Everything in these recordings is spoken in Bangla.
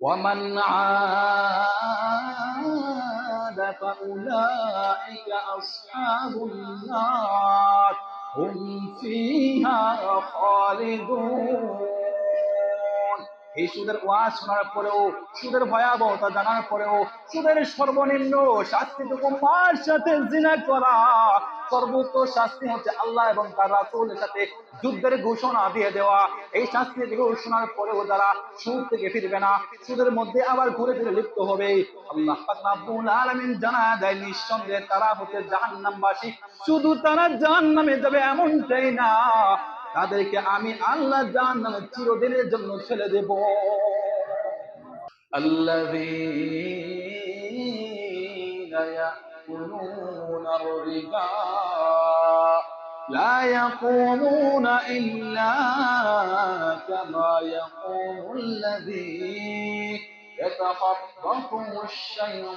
ومن عاد فأولئك أصحاب النار هم فيها خالدون এই সুদের ওয়াজ শোনার পরেও সুদের ভয়াবহতা জানার পরেও সুদের সর্বনিম্ন শাস্তিটুকু মার সাথে জিনা করা সর্বোচ্চ শাস্তি হচ্ছে আল্লাহ এবং তার রাসূলের সাথে যুদ্ধের ঘোষণা দিয়ে দেওয়া এই শাস্তি ঘোষণার পরেও যারা সুদ থেকে ফিরবে না সুদের মধ্যে আবার ঘুরে ফিরে লিপ্ত হবে আল্লাহ পাক রব্বুল আলামিন জানা দেয় নিঃসন্দেহে তারা হচ্ছে জাহান্নামবাসী শুধু তারা জাহান্নামে যাবে এমনটাই না তাদেরকে আমি আল্লাহ জাহান্নামে চিরদিনের জন্য ছেড়ে দেব الذين يأكلون الربا لا يقومون إلا كما يقوم الذي يتخطفه الشيطان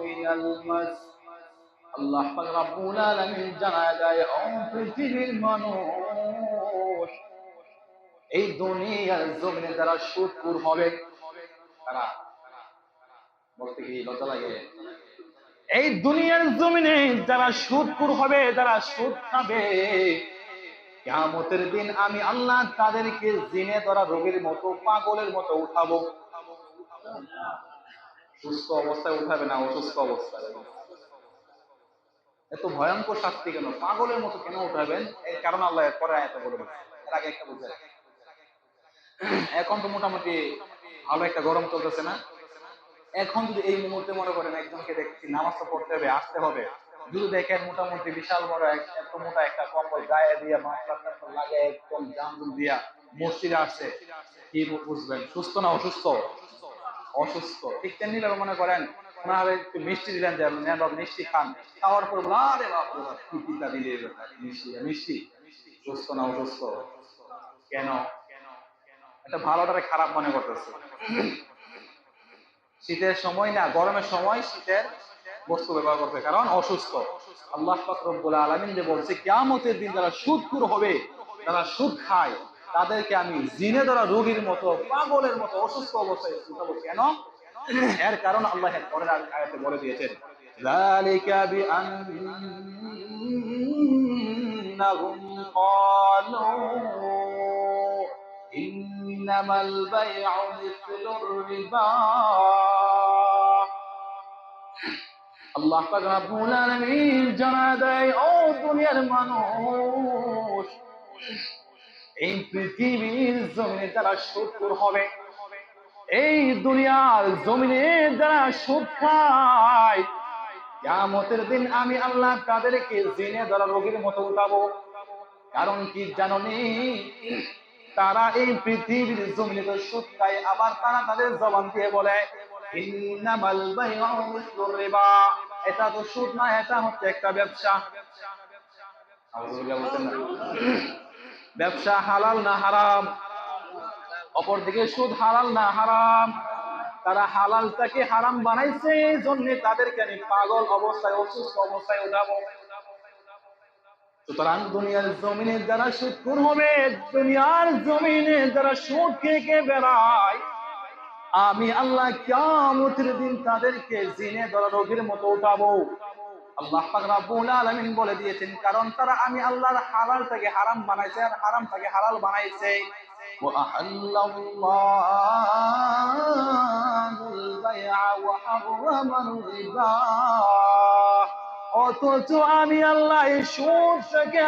من المس আল্লাহ পাক রব্বুল আলামিন জানায় দেয় ও পৃথিবীর মানুষ এই দুনিয়ার জমিনে যারা সুদপুর হবে তারা বলতে কি লজ্জা লাগে এই দুনিয়ার জমিনে যারা সুদপুর হবে, যারা সুদ খাবে, কিয়ামতের দিন আমি আল্লাহ তাদেরকে জিনে ধরা রোগীর মতো, পাগলের মতো উঠাবো। সুস্থ অবস্থায় উঠাবে না, অসুস্থ অবস্থায়? এত ভয়ঙ্কর শাস্তি কেন? পাগলের মতো কেন উঠাবেন? এর কারণ আল্লাহ এর পরে আয়াতে বলে দিয়েছে। এর আগে একটা বুঝে এখন তো মোটামুটি ভালো একটা গরম চলতেছে না? এখন যদি এই মুহূর্তে মনে করেন একজনকে দেখছি নামাজ তো পড়তে হবে আসতে হবে। যদি দেখেন মোটামুটি বিশাল বড় এত মোটা একটা কম্বল গায়ে দিয়ে টাফলার লাগিয়ে একদম জামদুল দিয়া মসজিদে আসছে কি বুঝবেন? সুস্থ না অসুস্থ? অসুস্থ। ঠিক তেমনি মনে করেন ওনার একটু মিষ্টি দিলেন যে নেন বাবু মিষ্টি খান। খাওয়ার পর বলে, আরে বাপ, কি পিতা দিলে মিষ্টি মিষ্টি? সুস্থ না অসুস্থ? কেন? এটা ভালোটারে খারাপ মনে করতেছে। শীতের সময় না গরমের সময় শীতের বস্তু ব্যবহার করবে কারণ অসুস্থ আল্লাহ পাক রব্বুল আলামিন যে বলছে কিয়ামতের দিন যারা সুদপুর হবে যারা সুদ খায় তাদেরকে আমি জিনে ধরা রোগীর মতো পাগলের মতো অসুস্থ অবস্থায় উঠাবো কেন এর কারণ আল্লাহ এর পরের আয়াতে বলে দিয়েছেন ذلك بأنهم قالوا إنما البيع مثل الربا আল্লাহ পাক রব্বুল আলামিন জানা দেয় ও দুনিয়ার মানুষ এই পৃথিবীর জমিনে যারা সুদপুর হবে এই দুনিয়ার জমিনে যারা সুদ খায় কিয়ামতের দিন আমি আল্লাহ তাদেরকে জিনে ধরা রোগীর মতো উঠাবো কারণ কি জাননি তারা এই পৃথিবীর জমিনে তো খায় আবার তারা তাদের জবান দিয়ে বলে, ইন্নামাল বাইউ মিসলুর রিবা। এটা তো সুদ না, এটা হচ্ছে একটা ব্যবসা। ব্যবসা হালাল না হারাম? অপরদিকে সুদ হালাল না হারাম? তারা হালালটাকে হারাম বানাইছে, এই জন্য তাদেরকে আমি পাগল অবস্থায়, অসুস্থ অবস্থায় উঠাবো। সুতরাং দুনিয়ার জমিনে যারা সুৎকুর হবে দুনিয়ার জমিনে যারা সুদ খেয়ে বেড়ায়, আমি আল্লাহ কামতির দিন তাদেরকে জিনে ধরা রোগীর মতো উঠাবো। আল্লাহ রাব্বুল আলামিন বলে দিয়েছেন, কারণ তারা আমি আল্লাহর হালাল থেকে হারাম বানাইছে আর হারাম থেকে হালাল বানাইছে। বাইআ ওয়া হারামাল রিবা। অথচ আমি আল্লাহ এই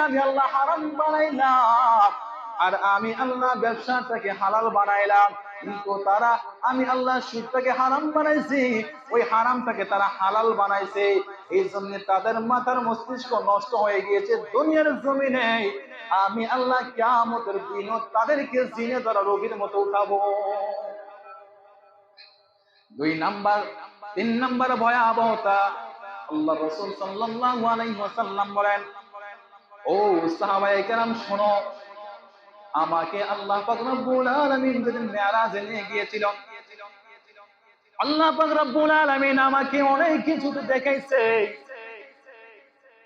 আমি আল্লাহ হারাম বানাইলাম। আর আমি আল্লাহ ব্যবসাটাকে হালাল বানাইলাম। কিন্তু তারা, আমি আল্লাহ সুদটাকে হারাম বানাইছি, ওই হারামটাকে তারা হালাল বানাইছে। এই জন্য তাদের মাথার মস্তিষ্ক নষ্ট হয়ে গিয়েছে, দুনিয়ার জমিনে। আমি আল্লাহ কিয়ামতের দিন তাদেরকে জিনে তারা রোগীর মতো উঠাবো। দুই নাম্বার, তিন নাম্বার ভয়াবহতা আল্লাহ রসুল সাল্লাল্লাহু আলাইহি ওয়াসাল্লাম বলেন ও সাহাবায়ে কেরাম শোনো আমাকে আল্লাহ পাক রব্বুল আলামিন যেদিন মেরাজে নিয়ে গিয়েছিল আল্লাহ পাক রব্বুল আলামিন আমাকে অনেক কিছু দেখাইছে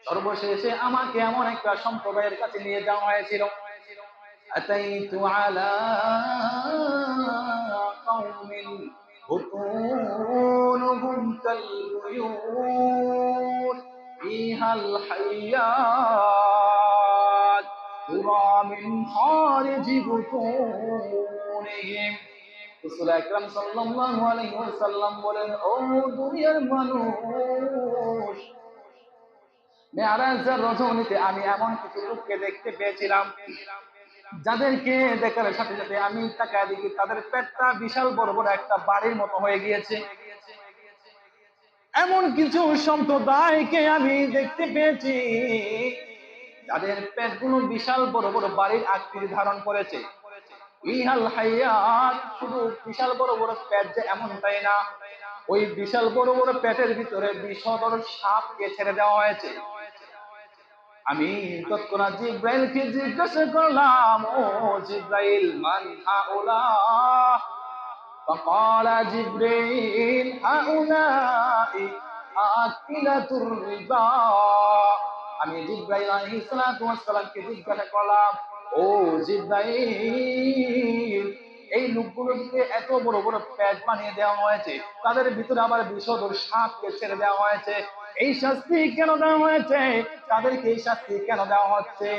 সর্বশেষে আমাকে এমন একটা সম্প্রদায়ের কাছে নিয়ে যাওয়া হয়েছিল أتيت على البيوت فيها الحيات ترى من خارج بطونهم রসুল আকরাম সাল্লাল্লাহু আলাইহি ওয়াসাল্লাম বলেন ও দুনিয়ার মানুষ মেয়ারাজের রজনীতে আমি এমন কিছু লোককে দেখতে পেয়েছিলাম যাদেরকে দেখার সাথে সাথে আমি তাকায় দেখি তাদের পেটটা বিশাল বড় বড় একটা বাড়ির মতো হয়ে গিয়েছে। এমন কিছু সম্প্রদায়কে আমি দেখতে পেয়েছি, যাদের পেটগুলো বিশাল বড় বড় বাড়ির আকৃতি ধারণ করেছে। ইহাল হাইয়াত শুধু বিশাল বড় বড় পেট যে এমন তাই না, ওই বিশাল বড় বড় পেটের ভিতরে বিষধর সাপকে ছেড়ে দেওয়া হয়েছে। আমি তৎক্ষণাৎ জিব্রাইলকে জিজ্ঞাসা করলাম ও জিব্রাইল মান হাউলা فقال جبريل هؤلاء آكلة الربا আমি জিব্রাইল আলাইহিস সালাতু ওয়াস সালামকে জিজ্ঞাসা করলাম ও জিব্রাইল এই লোকগুলোকে এত বড় বড় পেট বানিয়ে দেওয়া হয়েছে তাদের ভিতরে আবার বিষধর সাপকে ছেড়ে দেওয়া হয়েছে এই শাস্তি কেন দেওয়া হয়েছে? তাদেরকে এই শাস্তি কেন দেওয়া হচ্ছে?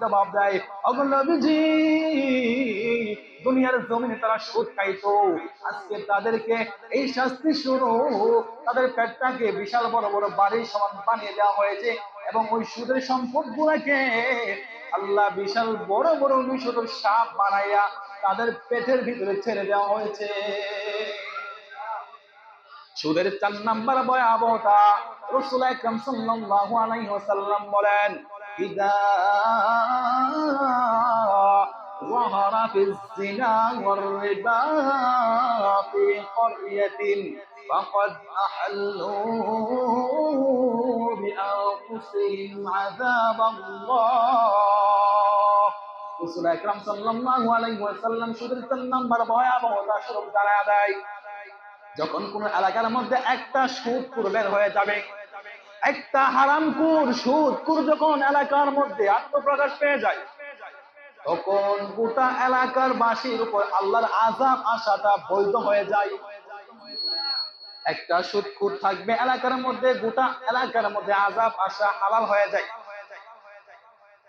জবাব দেয় দুনিয়ার জমিনে তারা সুদ খাইতো। আজকে তাদেরকে এই শাস্তি শুরু তাদের পেটটাকে বিশাল বড় বড় বাড়ির সমান বানিয়ে দেওয়া হয়েছে এবং ওই সুদের সম্পদ গুলাকে আল্লাহ বিশাল বড় বড় বিষদ সাপ বানাইয়া তাদের পেটের ভিতরে ছেড়ে দেওয়া হয়েছে। সুদের চার নাম্বার ভয়াবহতা রসুল আকরাম সাল্লাল্লাহু আলাইহি ওয়াসাল্লাম বলেন ইদা ظهر في الزنا والربا في قرية فقد أحلوا بأنفسهم عذاب الله রসুল আকরাম সাল্লাল্লাহু আলাইহি ওয়াসাল্লাম সুদের তিন নাম্বার ভয়াবহতা স্বরূপ জানায় দেয় যখন কোন এলাকার মধ্যে একটা সুদকুর বের হয়ে যাবে, একটা হারামকুর সুদকুর যখন এলাকার মধ্যে আত্মপ্রকাশ পেয়ে যায়, তখন গোটা এলাকার বাসীর উপর আল্লাহর আজাব আশাটা বৈধ হয়ে যায়। একটা সুদকুর থাকবে এলাকার মধ্যে, গোটা এলাকার মধ্যে আজাব আসা হালাল হয়ে যায়।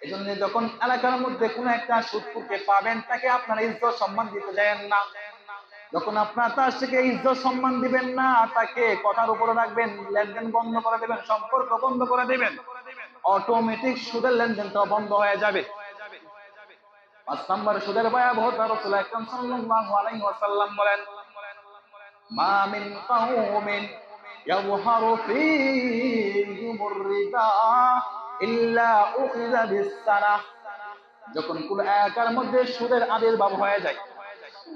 এই জন্য যখন এলাকার মধ্যে কোন একটা সুদকুরকে পাবেন, তাকে আপনারা ইজ্জত সম্মান দিতে যাবেন না। যখন আপনার তার থেকে ইজ্জত সম্মান দিবেন না, তাকে কথার উপরে রাখবেন, লেনদেন বন্ধ করে দেবেন, সম্পর্ক বন্ধ করে দেবেন অটোমেটিক সুদের লেনদেনটা বন্ধ হয়ে যাবে। পাঁচ নম্বর সুদের ভয়াবহতা রাসূল আকরাম সাল্লাল্লাহু আলাইহি ওয়াসাল্লাম বলেন, মা মিন কওমিন ইয়াযহারু ফীহিমুর রিবা ইল্লা উখিযা যখন কোন এলাকার মধ্যে সুদের আবির্ভাব হয়ে যায়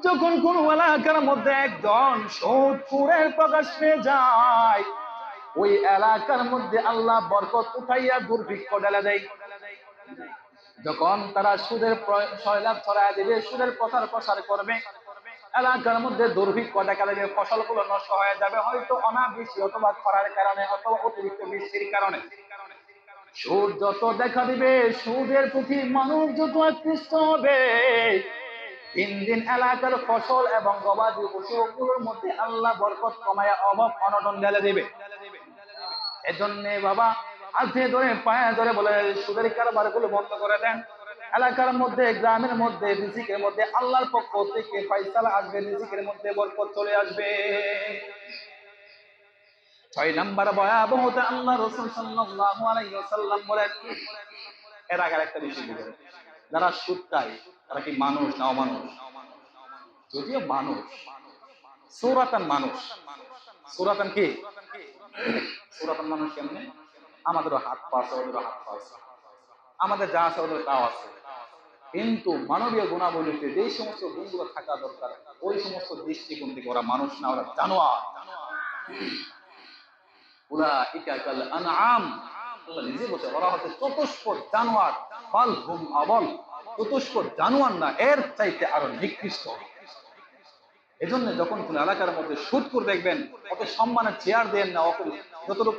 যখন কোন এলাকার মধ্যে একজন সুদখোরের প্রকাশ পেয়ে যায়, ওই এলাকার মধ্যে আল্লাহ বরকত উঠাইয়া দুর্ভিক্ষ ঢেলে দেয়। যখন তারা সুদের সয়লাভ ছড়ায় দেবে, সুদের প্রচার প্রসার করবে, এলাকার মধ্যে দুর্ভিক্ষ দেখা দেবে, ফসলগুলো নষ্ট হয়ে যাবে, হয়তো অনাবৃষ্টি অথবা খরার কারণে অথবা অতিরিক্ত বৃষ্টির কারণে। সুদ যত দেখা দিবে, সুদের প্রতি মানুষ যত আকৃষ্ট হবে তিন দিন এলাকার ফসল এবং গবাদি পশুগুলোর মধ্যে আল্লাহ বরকত কমায়া অভাব অনটন ঢেলে দেবে। এজন্যে বাবা হাতে ধরে পায়ে ধরে বলে, সুদের কারবারগুলো বন্ধ করে দেন। এলাকার মধ্যে, গ্রামের মধ্যে, রিজিকের মধ্যে, আল্লাহর পক্ষ থেকে ফয়সালা আসবে, রিজিকের মধ্যে বরকত চলে আসবে। ছয় নাম্বার ভয়াবহতা আল্লাহ রসুল সাল্লাল্লাহু আলাইহি ওয়াসাল্লাম বলেন। এর আগে একটা বিষয় যারা সুদ খায় তারা কি মানুষ না অমানুষ? যদিও মানুষ, সৌরাতান মানুষ। সৌরাতান কি? সৌরাতান মানুষ কেমনে? আমাদেরও হাত পা আছে, ওদেরও হাত পা আছে। আমাদের যা আছে ওদের তাও আছে। কিন্তু মানবীয় গুণাবলীতে যেই সমস্ত গুণগুলো থাকা দরকার, ওই সমস্ত দৃষ্টিকোণ থেকে ওরা মানুষ না, ওরা জানোয়ার। ওরা ইকাকাল আনআম সুদপুর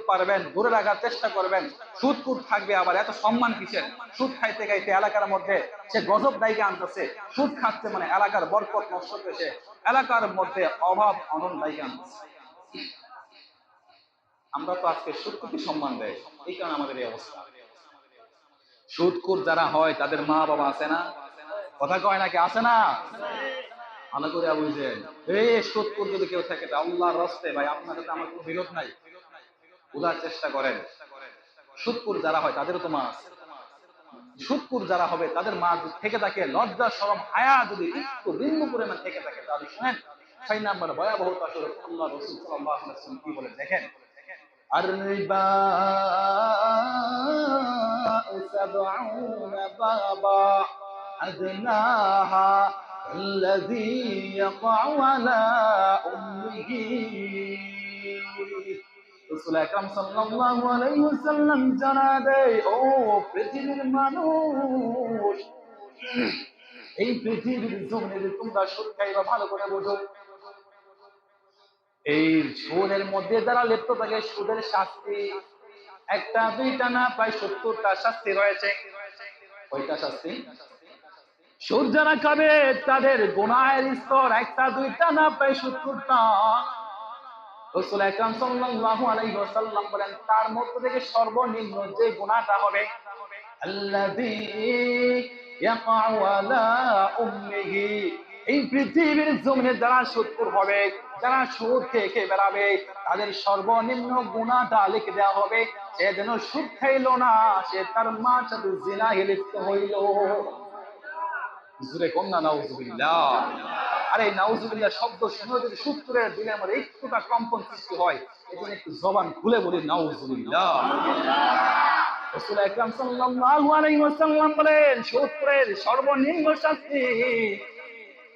পারবেন রাখার চেষ্টা করবেন সুদ কুট থাকবে আবার, এত সম্মান কিসের? সুদ খাইতে খাইতে এলাকার মধ্যে সে গজব দায়িকে আনতেছে সুদ খাচ্ছে মানে এলাকার বরকত নষ্ট এলাকার মধ্যে অভাব, অনন দায়িকে আনতেছে। আমরা তো আজকে সুদকুটি সম্মান দেয়। এই কারণে আমাদের এই অবস্থা। সুদকুর যারা হয়, তাদের মা বাবা আছে না? কথা কয় নাকি আছে না? ভালো করে বুঝছেন এই সুদকুর যদি কেউ থাকে, তা আল্লাহর রস্তে ভাই, আপনার সাথে আমার কোনো বিরোধ নাই। বোঝার চেষ্টা করেন। সুদকুর যারা হয়, তাদেরও তো মা আছে। সুদকুর যারা হবে, তাদের মা থেকে থাকে, লজ্জা সরম হায়া যদি একটু বিন্দু পরিমাণ থেকে থাকে, তাহলে শুনেন, ছয় নাম্বার ভয়াবহতা স্বরূপ আল্লাহ রসুল সাল্লাহ কি বলে দেখেন? الربا سبعون بابا أدناها الذي يقع على أمه রসুল আকরাম সাল্লাল্লাহু আলাইহি ওয়াসাল্লাম জানা দেয় ও পৃথিবীর মানুষ এই পৃথিবীর জমিনে তোমরা সুদ খাইবা ভালো করে বোঝো এই সুদের মধ্যে যারা লিপ্ত থাকে, সুদের শাস্তি একটা, দুইটা না, প্রায় সত্তরটা শাস্তি রয়েছে। কয়টা শাস্তি? সুদ যারা খাবে, তাদের গুনাহের স্তর একটা, দুইটা না, প্রায় সত্তরটা। তার মধ্য থেকে সর্বনিম্ন যে গুনাহটা হবে, আল্লাযী ইয়াকাউ আলা উম্মিহি। এই পৃথিবীর জমিনে যারা সুদপুর হবে, যারা সুদ খেয়ে খেয়ে বেড়াবে, তাদের সর্বনিম্ন গুণাটা লিখে দেওয়া হবে, সে যেন সুদ খাইল না, সে তার মা সাথে জিনা লিপ্ত হইল। আরে, নাউজুবিল্লাহ শব্দ শুনে যদি সূত্রের একটুটা কম্পন সৃষ্টি হয় একটু জবান খুলে বলি, নাউজুবিল্লাহ। রাসূল আকরাম সাল্লাল্লাহু আলাইহি ওয়াসাল্লাম বলেন সর্বনিম্ন শাস্তি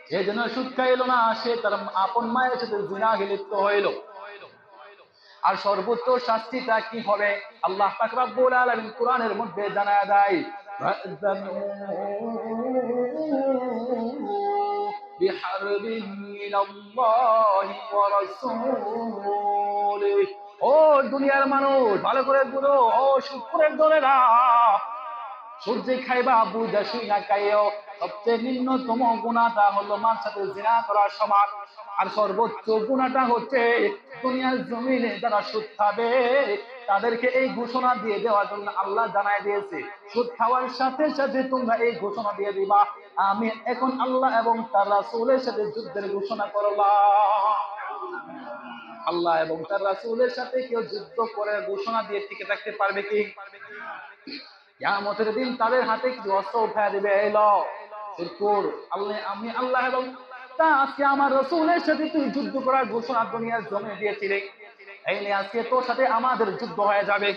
যে যেন সুদ খাইল না সে তার আপন মায়ের সাথে জিনা লিপ্ত হইল আর সর্বোচ্চ শাস্তিটা কি হবে আল্লাহ পাক রব্বুল আলামিন কোরআনের মধ্যে জানায় দেয় بحرب من الله ورسوله ও দুনিয়ার মানুষ ভালো করে বুঝো ও শুক্রের দলেরা সূর্য খাইবা বুঝা শুই না খাইও সবচেয়ে নিম্নতম গুণাটা হলো মার সাথে জিনা করার সমান। আর সর্বোচ্চ গুণাটা হচ্ছে দুনিয়ার জমিনে যারা সুদ খাবে, তাদেরকে এই ঘোষণা দিয়ে দেওয়ার জন্য আল্লাহ জানায় দিয়েছে। সুদ খাওয়ার সাথে সাথে তোমরা এই ঘোষণা দিয়ে দিবা, আমি এখন আল্লাহ এবং তার রাসূলের সাথে যুদ্ধের ঘোষণা করলাম। আল্লাহ এবং তার রাসূলের সাথে কেউ যুদ্ধ করে ঘোষণা দিয়ে টিকে থাকতে পারবে কি? কিয়ামতের দিন তাদের হাতে কিছু অস্ত্র উঠা দিবে এলো শুকুর আল্লাহ, আমি আল্লাহ এবং তা আজকে আমার রসুলের সাথে তুই যুদ্ধ করার ঘোষণা দুনিয়ার জমে দিয়েছিলে। এই নিয়ে আজকে তোর সাথে আমাদের যুদ্ধ হয়ে যাবে।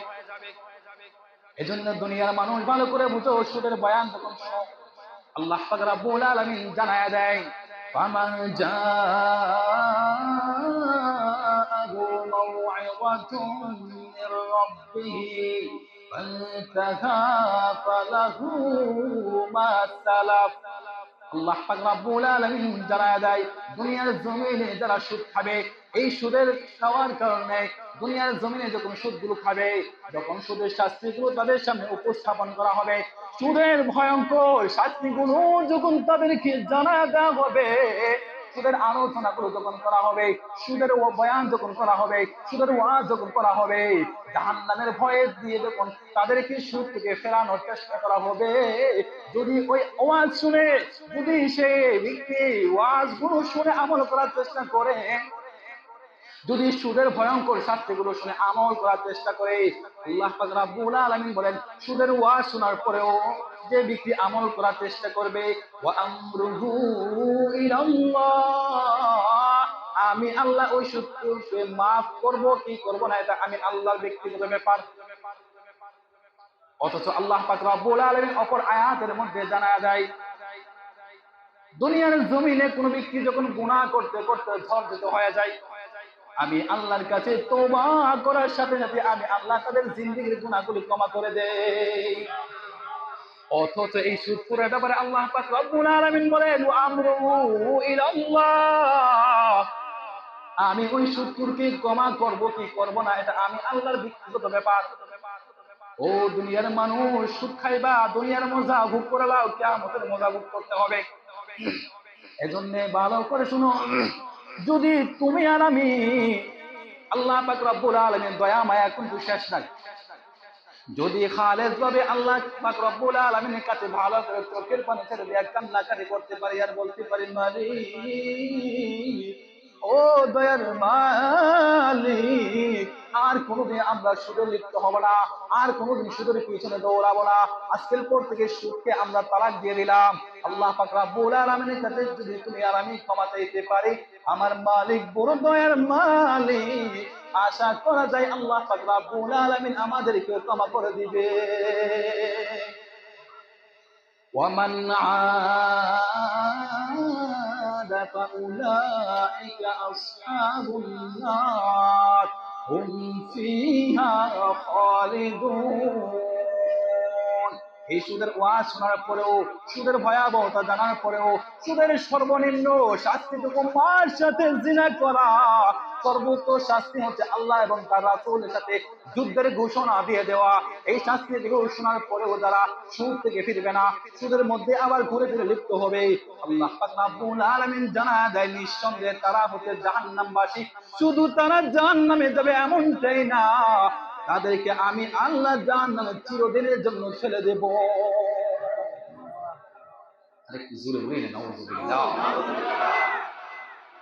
এজন্য দুনিয়ার মানুষ ভালো করে বুঝো সুদের বয়ান যখন আল্লাহ পাক রাব্বুল আলামিন জানায় দেয়, ফামান জাআহু মাউইযাতুন মির রাব্বিহি فانتهى فله ما سلف আল্লাহ পাক রব্বুল আলামিন জানায় দেয় দুনিয়ার জমিনে যারা সুদ খাবে এই সুদের খাওয়ার কারণে দুনিয়ার জমিনে যখন সুদগুলো খাবে যখন সুদের শাস্তিগুলো তাদের সামনে উপস্থাপন করা হবে সুদের ভয়ঙ্কর শাস্তিগুলো যখন তাদেরকে জানা দেওয়া হবে সুদের আলোচনা গুলো যখন করা হবে, সুদের বয়ান যখন করা হবে, সুদের ওয়াজ যখন করা হবে, জাহান্নামের ভয়ে দিয়ে যখন তাদেরকে সুদ থেকে ফেরানোর চেষ্টা করা হবে, যদি ওই ওয়াজ শুনে, যদি সে ব্যক্তি ওয়াজগুলো শুনে আমল করার চেষ্টা করে, যদি সুদের ভয়ঙ্কর শাস্তিগুলো শুনে আমল করার চেষ্টা করে, আল্লাহ পাক রাব্বুল আলামিন বলেন, সুদের ওয়াজ শোনার পরেও যে ব্যক্তি আমল করার চেষ্টা করবে আমি আল্লাহ ওই সুদকে মাফ করব, কি করব না এটা আমি আল্লাহর ব্যক্তিগত ব্যাপার। অথচ আল্লাহ পাক রব্বুল আলামিন অপর আয়াতের মধ্যে জানা যায়, দুনিয়ার জমিনে কোনো ব্যক্তি যখন গুনাহ করতে করতে ঝর্জিত হয়ে যায়, আমি আল্লাহর কাছে তোবা করার সাথে সাথে আমি আল্লাহ তাদের জিন্দিগির গুণাগুলি ক্ষমা করে দেই। অথচ এই সুদপুরের ব্যাপারে আল্লাহ পাক রব্বুল আলামিন বলেন ইলাল্লাহ। আমি ওই সুদকুরকে ক্ষমা করব, কি করব না, এটা আমি আল্লাহর ব্যক্তিগত ব্যাপার। ও দুনিয়ার মানুষ, সুদ খাইবা, দুনিয়ার মজা ভোগ করে লাও কেমতের মজা ভোগ করতে হবে। এজন্য ভালো করে শুনো, যদি তুমি আর আমি, আল্লাহ পাক রব্বুল আলামিন দয়া, মায়া কিন্তু শেষ নাই যদি খালেজ ভাবে আল্লাহ পাক রব্বুল আলামিনের কাছে ভালো করে চোখের পানি ছেড়ে দিয়ে কান্নাকাটি করতে পারি আর বলতে পারি, মালিক, ও দয়ার মালিক, আর কোনোদিন আমরা সুদে লিপ্ত হব না, আর কোনোদিন সুদের পিছনে দৌড়াবো না। আজকের পর থেকে সুদকে আমরা তালাক দিয়ে দিলাম। আল্লাহ পাক রব্বুল আলামিনের কাছে যদি তুমি আর আমি ক্ষমা চাইতে পারি, আমার মালিক বড় দয়ার মালিক আশা করা যায় আল্লাহ পাক রব্বুল আলামিন আমাদেরকে ক্ষমা করে দিবে ومن عاد فأولئك أصحاب النار هم فيها خالدون এই সুদের ওয়াজ শোনার পরেও সুদের ভয়াবহতা জানার পরেও সুদের সর্বনিম্ন শাস্তিটুকু মার সাথে জিনা করা সর্বোচ্চ শাস্তি হচ্ছে আল্লাহ এবং তার রাসূলের সাথে যুদ্ধের ঘোষণা দিয়ে দেওয়া। এই শাস্তি ঘোষণার পরেও যারা সুদ থেকে ফিরবে না, সুদের মধ্যে আবার ঘুরে ফিরে লিপ্ত হবে। আল্লাহ রব্বুল আলামিন জানা দেয়, নিঃসন্দেহে তারা জাহান্নামবাসী। শুধু তারা জাহান্নামে যাবে না। তাদেরকে আমি আল্লাহ জাহান্নামে চিরদিনের জন্য ছেড়ে দেব। আরেকটু জোরে বলি না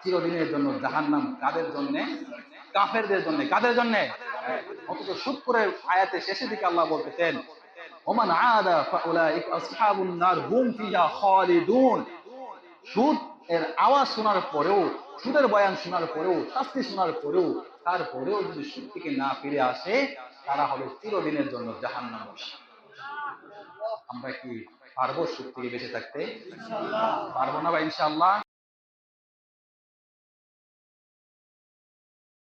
চিরদিনের জন্য জাহান্নাম কাদের জন্য? কাফেরদের জন্য। কাদের জন্য? অথচ করে আয়াতে শেষের দিকে আল্লাহ বলতেছেন, ওমান আদা ফাউলাইক আসহাবুন নার, হুম ফিহা খালিদুন। সুদ এর আওয়াজ শোনার পরেও, সুদের বয়ান শোনার পরেও, শাস্তি শোনার পরেও, তারপরেও যদি সুদ থেকে না ফিরে আসে, তারা হবে চিরদিনের জন্য জাহান্নাম। আমরা কি পারব সুদ থেকে বেঁচে থাকতে? পারব না বা ইনশাআল্লাহ?